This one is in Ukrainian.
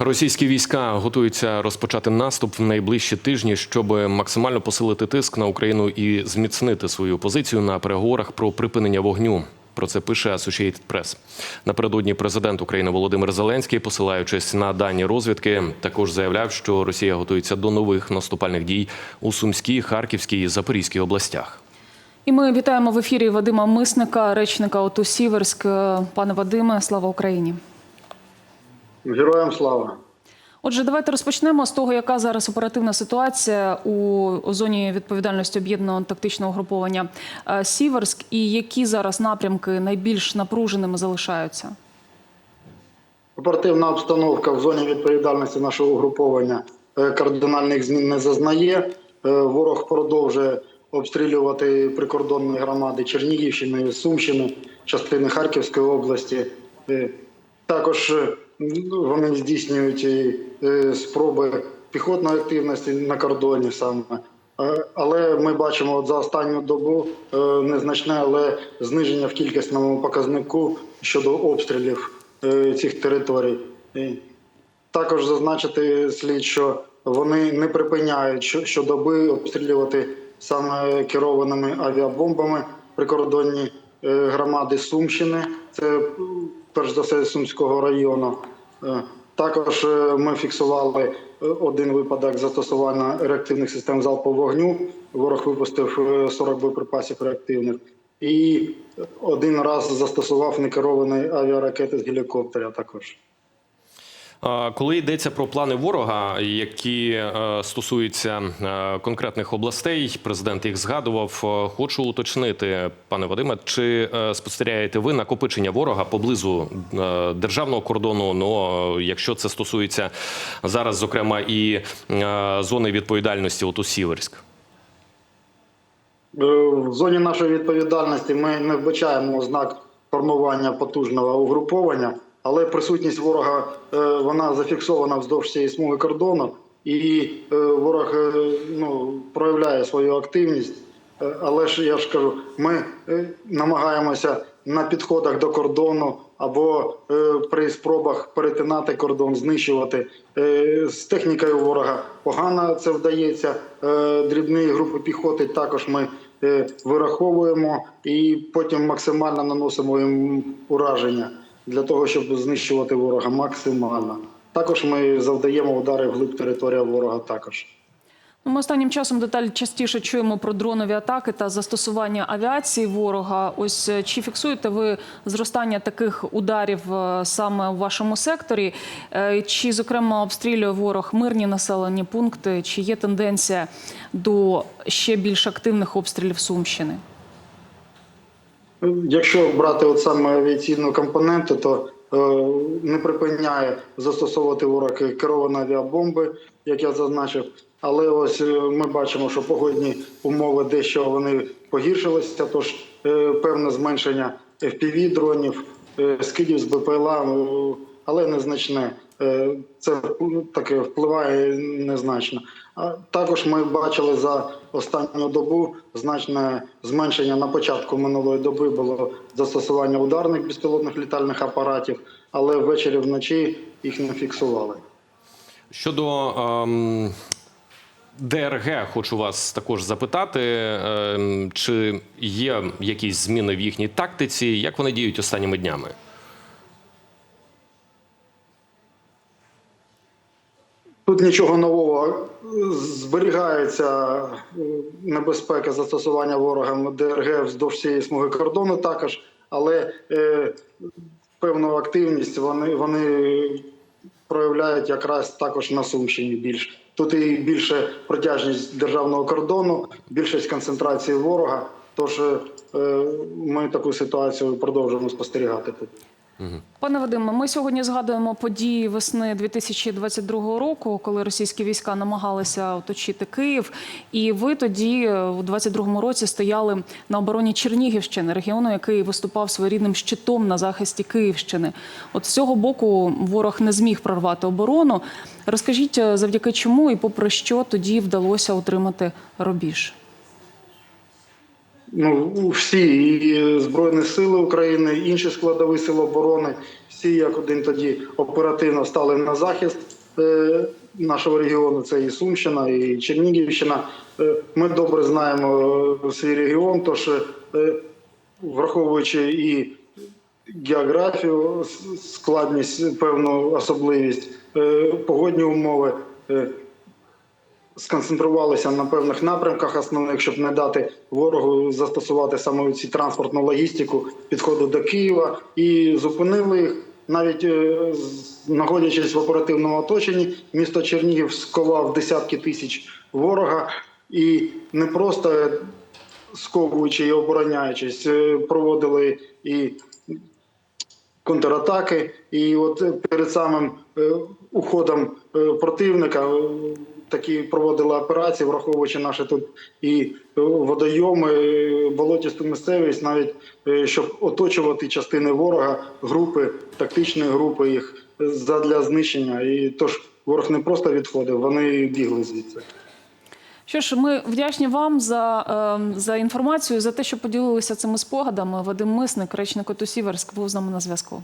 Російські війська готуються розпочати наступ в найближчі тижні, щоб максимально посилити тиск на Україну і зміцнити свою позицію на переговорах про припинення вогню. Про це пише Associated Press. Напередодні президент України Володимир Зеленський, посилаючись на дані розвідки, також заявляв, що Росія готується до нових наступальних дій у Сумській, Харківській і Запорізькій областях. І ми вітаємо в ефірі Вадима Мисника, речника ОТУ Сіверськ. Пане Вадиме, слава Україні. Героям слава. Отже, давайте розпочнемо з того, яка зараз оперативна ситуація у зоні відповідальності об'єднаного тактичного груповання е, Сіверськ, і які зараз напрямки найбільш напруженими залишаються. Оперативна обстановка в зоні відповідальності нашого угруповання е, кардинальних змін не зазнає. Е, Ворог продовжує обстрілювати прикордонні громади Чернігівщини, Сумщини, частини Харківської області. Також вони здійснюють е, спроби піхотної активності на кордоні саме. Е, Але ми бачимо от за останню добу е, незначне, але зниження в кількісному показнику щодо обстрілів цих територій. Також зазначити слід, що вони не припиняють щодоби обстрілювати саме керованими авіабомбами прикордонні громади Сумщини. Це перш за все Сумського району. Е, Також е, ми фіксували е, один випадок застосування реактивних систем залпового вогню. Ворог випустив е, 40 боєприпасів реактивних. І один раз застосував некеровані авіаракети з гелікоптера також. Коли йдеться про плани ворога, які е, стосуються е, конкретних областей, президент їх згадував. Е, Хочу уточнити, пане Вадиме, чи спостерігаєте ви накопичення ворога поблизу державного кордону? Ну якщо це стосується зараз, зокрема, і зони відповідальності, от у Сіверськ. В зоні нашої відповідальності ми не вбачаємо ознак формування потужного угруповання, але присутність ворога е, вона зафіксована вздовж цієї смуги кордону, і е, ворог е, ну, проявляє свою активність. Але ж я ж кажу, ми намагаємося на підходах до кордону або при спробах перетинати кордон, знищувати з технікою ворога погано це вдається. Дрібні групи піхоти також ми вираховуємо і потім максимально наносимо їм ураження для того, щоб знищувати ворога максимально. Також ми завдаємо удари вглиб території ворога. Також. Ну, Ми останнім часом деталь частіше чуємо про дронові атаки та застосування авіації ворога. Ось е, чи фіксуєте ви зростання таких ударів е, саме у вашому секторі? Е, Чи, зокрема, обстрілює ворог мирні населені пункти? Чи є тенденція до ще більш активних обстрілів Сумщини? Якщо брати от саме авіаційну компоненту, то е, не припиняє застосовувати ворог керовані авіабомби, як я зазначив. Але ось е, ми бачимо, що погодні умови дещо вони погіршилися, тож е, певне зменшення FPV дронів, скидів з БПЛА, але незначне. Е, Це ну, таке впливає незначно. А також ми бачили за останню добу значне зменшення на початку минулої доби було застосування ударних безпілотних літальних апаратів, але ввечері вночі їх не фіксували. Щодо ем, ДРГ, хочу вас також запитати, ем, чи є якісь зміни в їхній тактиці, як вони діють останніми днями? Тут нічого нового зберігається е, небезпека застосування ворогам ДРГ вздовж цієї смуги кордону також, але е, певну активність вони, вони проявляють якраз також на Сумщині більш. Тут і більше протяжність державного кордону, більшість концентрації ворога. Тож е, ми таку ситуацію продовжуємо спостерігати тут. Пане Вадиме, ми сьогодні згадуємо події весни 2022 року, коли російські війська намагалися оточити Київ. І ви тоді, у 22-му році, стояли на обороні Чернігівщини, регіону, який виступав своєрідним щитом на захисті Київщини. От з цього боку ворог не зміг прорвати оборону. Розкажіть, е, завдяки чому і попри що тоді вдалося утримати рубіж? Ну, всі і Збройні Сили України, інші складові сил оборони, всі як один тоді оперативно стали на захист е, нашого регіону. Це і Сумщина, і Чернігівщина. Е, Ми добре знаємо е, свій регіон, тож е, враховуючи і географію, складність, певну особливість, е, погодні умови. Сконцентрувалися на певних напрямках основних, щоб не дати ворогу застосувати саме ці транспортну логістику підходу до Києва, і зупинили їх. Навіть е, знаходячись в оперативному оточенні, місто Чернігів сковав десятки тисяч ворога і не просто сковуючи і обороняючись, е, проводили і контратаки. І от перед самим е, уходом противника такі проводили операції, враховуючи наші тут і е, водойоми, е, болотісту місцевість, навіть е, щоб оточувати частини ворога, групи, тактичної групи їх е, задля знищення. І тож ворог не просто відходив, вони бігли звідси. Що ж, ми вдячні вам за, е, за інформацію, за те, що поділилися цими спогадами. Вадим Мисник, речник ОТУ Сіверськ, був з нами на зв'язку.